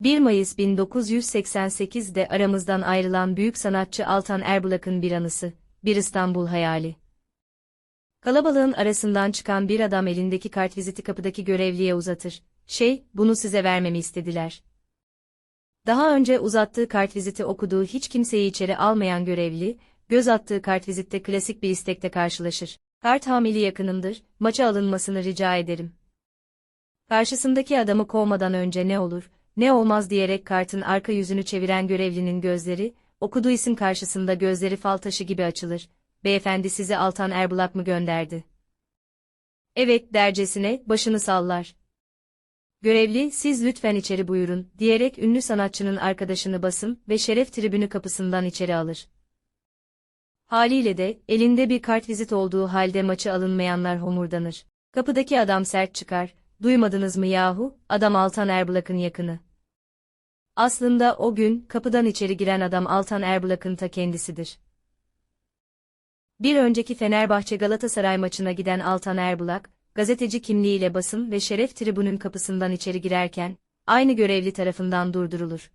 1 Mayıs 1988'de aramızdan ayrılan büyük sanatçı Altan Erbulak'ın bir anısı, bir İstanbul hayali. Kalabalığın arasından çıkan bir adam elindeki kartviziti kapıdaki görevliye uzatır. Şey, bunu size vermemi istediler. Daha önce uzattığı kartviziti okuduğu hiç kimseyi içeri almayan görevli, göz attığı kartvizitte klasik bir istekte karşılaşır. Kart hamili yakınımdır, maça alınmasını rica ederim. Karşısındaki adamı kovmadan önce ne olur, ne olmaz diyerek kartın arka yüzünü çeviren görevlinin gözleri, okuduğu isim karşısında gözleri fal taşı gibi açılır. Beyefendi sizi Altan Erbulak mı gönderdi? Evet dercesine, başını sallar. Görevli, siz lütfen içeri buyurun, diyerek ünlü sanatçının arkadaşını basım ve şeref tribünü kapısından içeri alır. Haliyle de, elinde bir kartvizit olduğu halde maçı alınmayanlar homurdanır. Kapıdaki adam sert çıkar, duymadınız mı yahu, adam Altan Erbulak'ın yakını. Aslında o gün, kapıdan içeri giren adam Altan Erbulak'ın ta kendisidir. Bir önceki Fenerbahçe Galatasaray maçına giden Altan Erbulak, gazeteci kimliğiyle basın ve şeref tribünün kapısından içeri girerken, aynı görevli tarafından durdurulur.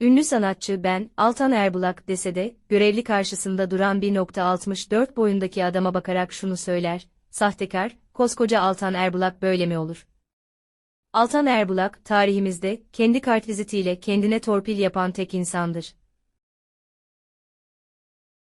Ünlü sanatçı ben, Altan Erbulak dese de, görevli karşısında duran 1.64 boyundaki adama bakarak şunu söyler, sahtekar, koskoca Altan Erbulak böyle mi olur? Altan Erbulak, tarihimizde, kendi kartvizitiyle kendine torpil yapan tek insandır.